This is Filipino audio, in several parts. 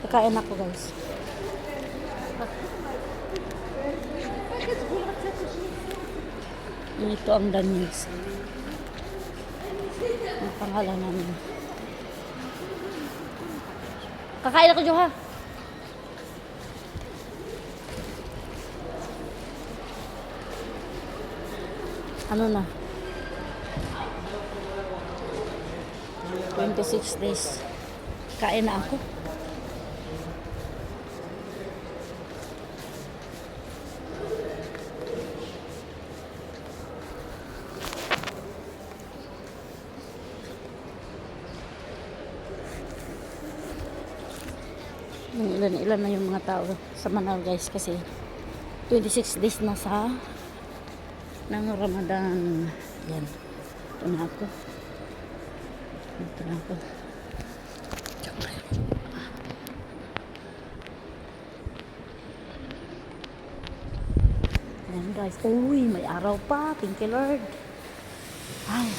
Kakain ako guys. Ito ang Daniels. Ang pangalan namin. Kakain ako, Joha. Ano na? 26 days. Kain na ako. Yung ilan-ilan na yung mga tao sa Manal guys kasi 26 days na sa ng Ramadan. Yan. Ito na ako. Ito na ako. Ayan guys. Uy, may araw pa. Thank you Lord. Ay.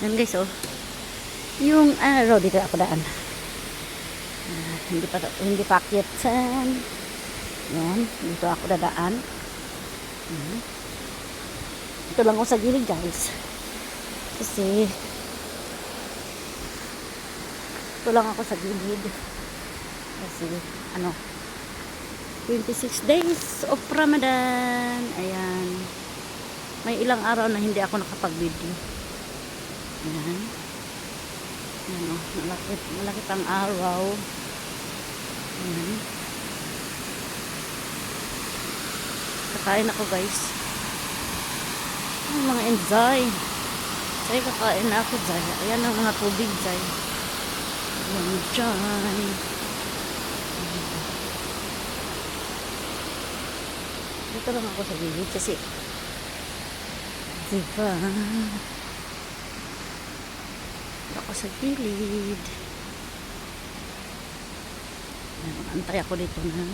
Yan guys oh. Yung araw dito ako daan. Hindi pa hindi pa san. Yan, dito ako dadaan. Hmm. Ito lang ako sa gilid guys. Kasi ito lang ako sa gilid. Kasi ano 26 days of Ramadan. Ayan. May ilang araw na hindi ako nakapag-video. Ayan. Ayan o. Malakit, malakit ang araw. Ayan. Kakain ako guys. Ay, mga enjoy. Say, kakain na ako dyan. Ayan ang mga tubig dyan. Ayan dyan. Dito lang ako sa gilid kasi diba ako sa gilid antay ako dito na.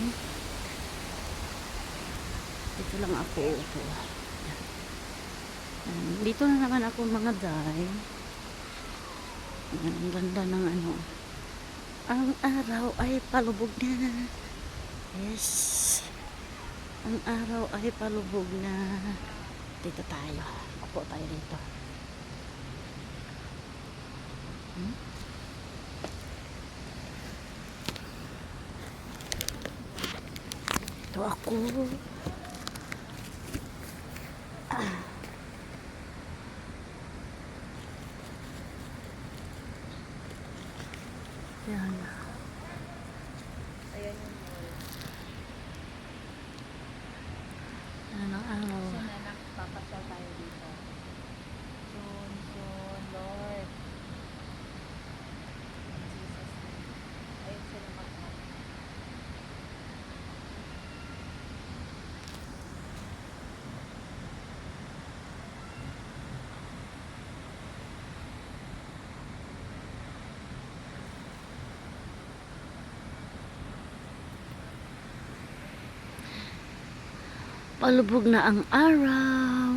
Dito lang ako upo dito na naman ako mga day ang ganda ng ano. Ang araw ay palubog na. Yes. Ang araw ay palubog na. Dito tayo. Upo tayo dito. Hmm? Ito ako ah. yan Palubog na ang araw.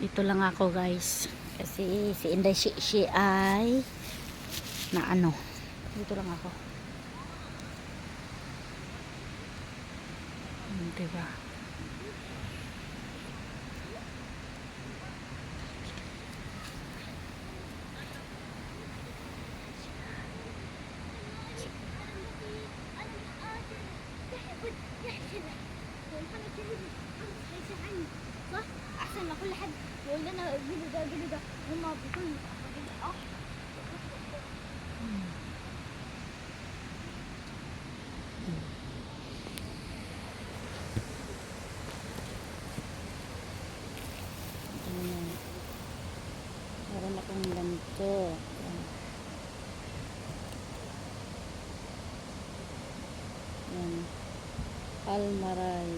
Dito lang ako guys. Kasi si Inday si, si ay na ano. Dito lang ako. Hmm, Diba? Almaray.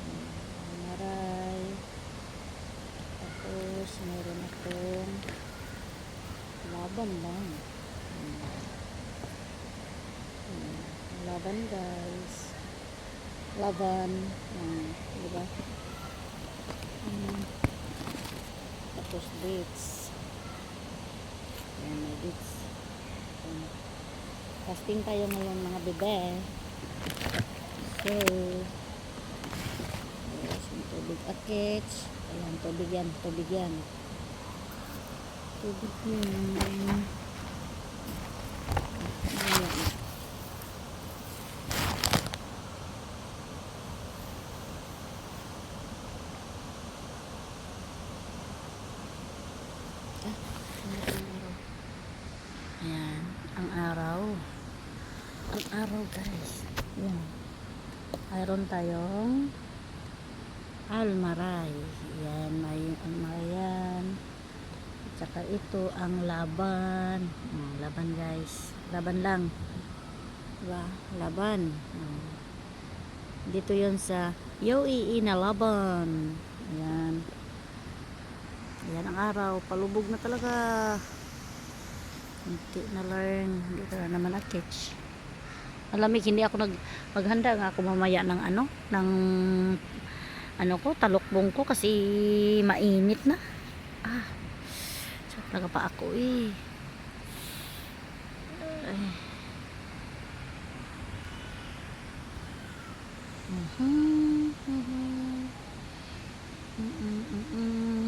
Ayan. Almaray. Tapos, meron akong laban lang. Ayan. Ayan. Laban guys. Laban. Ayan. Diba? Mm. Tapos dates. Ayan, may beach. Ayan. Casting tayo ngayon mga bebe. So, yes, may tubig akits. Ayan, tubig yan, tubig yan. Tubig yan. Ayan. Ayan, ang araw. Ang araw guys. Mayroon tayong almaray. Ayan, may almaray yan. At saka ito ang laban. Hmm, laban guys. Laban lang. Diba? Laban. Hmm. Dito yon sa UAE na laban. Ayan. Ayan ang araw. Palubog na talaga. Hindi na learn. Hindi ko na naman na-catch. Malamig, hindi ako nag maghanda nga ako mamaya ng ano, ng ano ko, talukbong ko kasi mainit na. Ah, sarap talaga pa ako eh. Ay. Mhm, mhm. Mm-mm, mm-mm.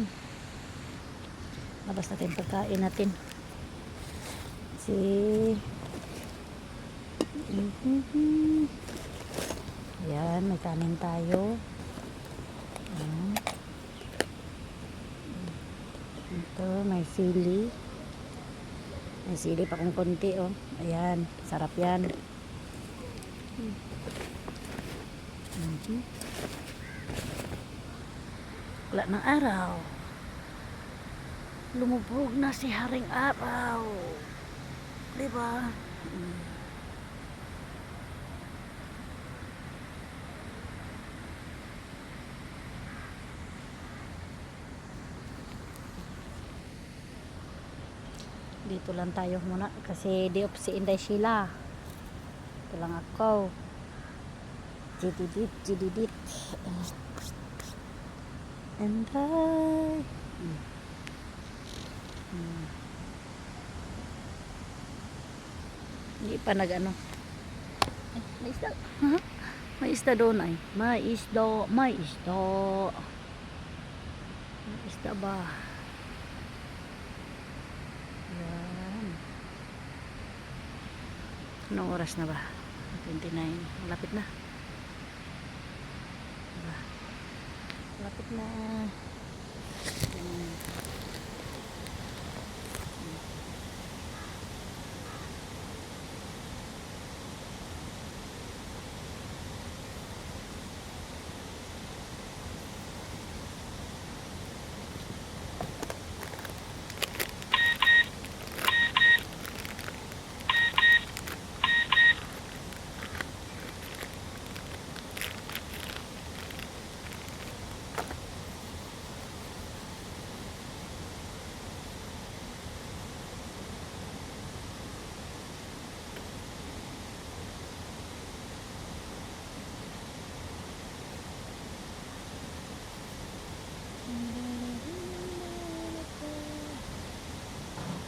Labas natin pagkain natin. Si. Ayan, may kanin tayo. Ito, may sili. May sili pa kung konti, oh. Ayan, sarap yan. Mhm. Wala ng araw. Lumubog na si Haring Araw. Diba? Mm. Dito lang tayo muna kasi di off si Inday Sheila. Ito lang ako. Jididit jididit. Inday. Hmm. Hindi pa nag ano Ay, may isda. May isda doon ay. May isda may isda. May isda ba yan. Anong oras na ba? 29. Malapit na. Diba? Malapit na. Yan.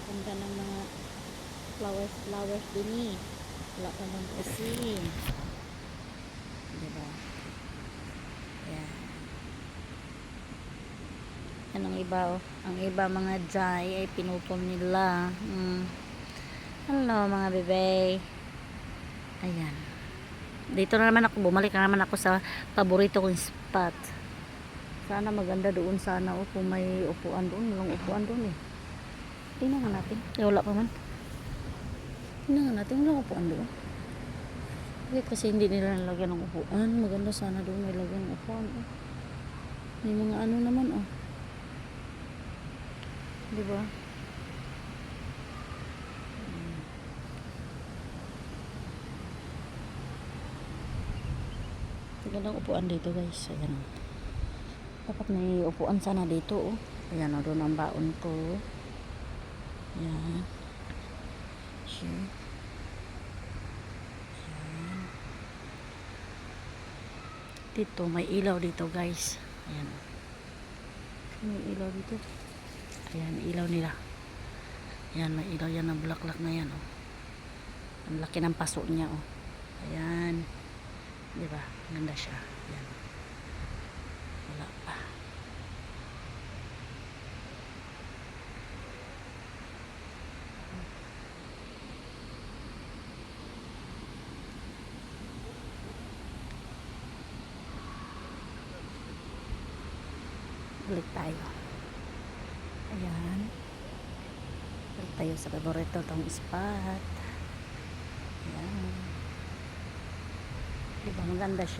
Ganda ng mga flowers, flowers din eh. Wala pa lang kasi. Diba? Yan. Yan ang iba oh. Ang iba mga jay ay pinutol nila. Mm. Hello mga bebe. Ayan. Dito na naman ako. Bumalik na naman ako sa paborito kong spot. Sana maganda doon sana oh, kung may upuan doon. Walang upuan doon eh. Tingnan natin. Eh, wala pa man. Tingnan nga natin. Wala upuan doon. Bakit kasi hindi nila nalagyan ng upuan? Maganda sana doon may lagyan ng upuan. Oh. May mga ano naman oh. Di ba? Hmm. Magandang upuan dito guys. Ayan oh. Dapat may upuan sana dito oh. Ayan oh, doon ang baon ko. Yan. Sure. Yan. Dito, may ilaw dito guys. Ayan. May ilaw dito. Ayan, ilaw nila. Yan, may ilaw yan ng bulaklak na yan, oh. Ang laki ng paso niya, oh. Ayan. Di ba? Ganda siya. Yan. Wala pa. Balik tayo. Ayan. Balik tayo sa paborito tong spot. Ayan. Diba maganda siya?